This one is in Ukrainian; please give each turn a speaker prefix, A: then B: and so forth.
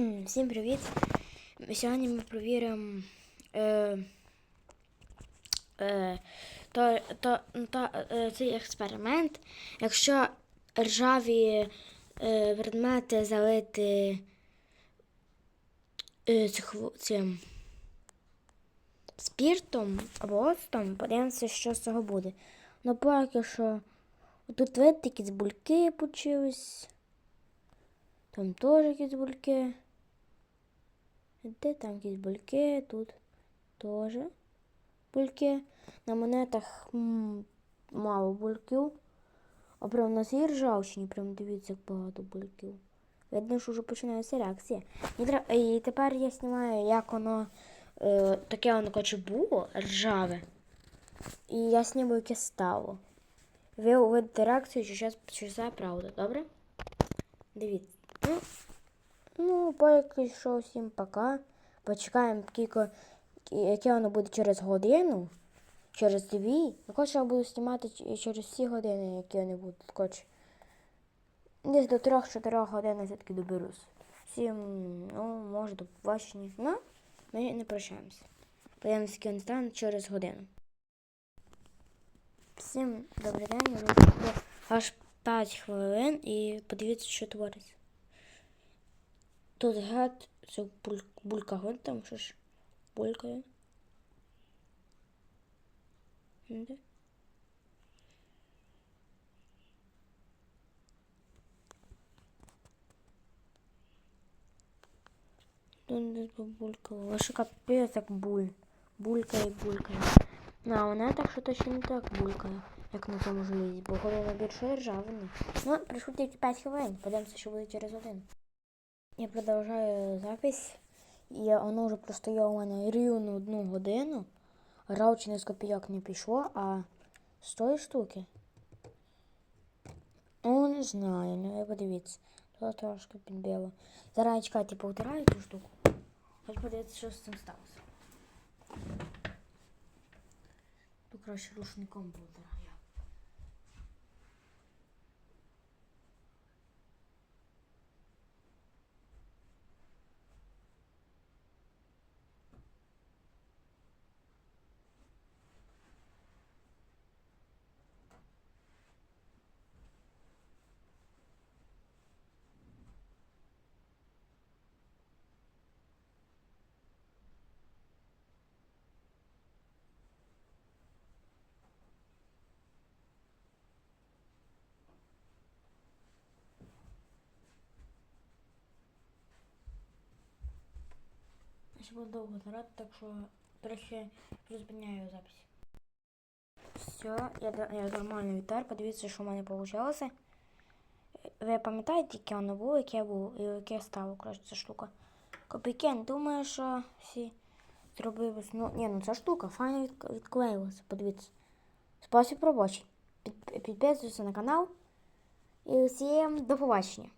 A: Всім привіт! Сьогодні ми провіримо е, е, то, то, та, е, цей експеримент. Якщо ржаві е, предмети залити е, цим спіртом або оцтом, подивимося, що з цього буде. Ну, поки що тут видите, якісь бульки почились. Там теж якісь бульки. Де там якісь бульки, тут теж бульки. На монетах мало бульків. А прям на цій ржавчині, прям дивіться, як багато бульків. Видно, що вже починається реакція. І, тепер я знімаю, як воно е, таке воно коротше, було ржаве. І я зніму, яке стало. Ви увидите реакцію, чи це правда, добре? Дивіться. Ну, ну поки що всім пока. Почекаємо, кілько, яке воно буде через годину, через дві. Також я буду знімати через всі години, які вони будуть. Коротше, десь до 3-4 годин я все-таки доберусь. Всім, ну, може, до побачення. Ну, ми не прощаємося. Вони стануть через годину. Всім добрий день, аж 5 хвилин і подивіться, що твориться. Тут гад, це буль, булька гон там що ж булькає. Де? Тут десь побулькало. Лише капець як буль. Булькає, булькає. Ну, а вона так що точно не так булькає, як на тому желізі, бо головна більше ржавина. Ну, прийшло тільки 5 хвилин. Подивимося, що буде через один. Я продовжую запись. І воно вже простояло у мене рівно одну годину. Раучини з копійок не пішло, а з тої штуки. Ну, не знаю, ну ви подивіться. Тут трошки підбило. Зараз я чекайте, повтираю цю штуку. Хоч подивитися, що з цим сталося. Тут краще рушником повтираю. Я ще буду довго грати, так що трохи розпиняю запись. Все, я, я нормально відтер, подивіться, що в мене вийшло. Ви пам'ятаєте, яке воно було, яке було, і яке стало, коротше, ця штука. Копійки, не думаю, що всі зробили. Ну, ні, ну ця штука файно від, відклеїлася, подивіться. Спосіб робочий. Під, підписуйтесь на канал. І всім до побачення.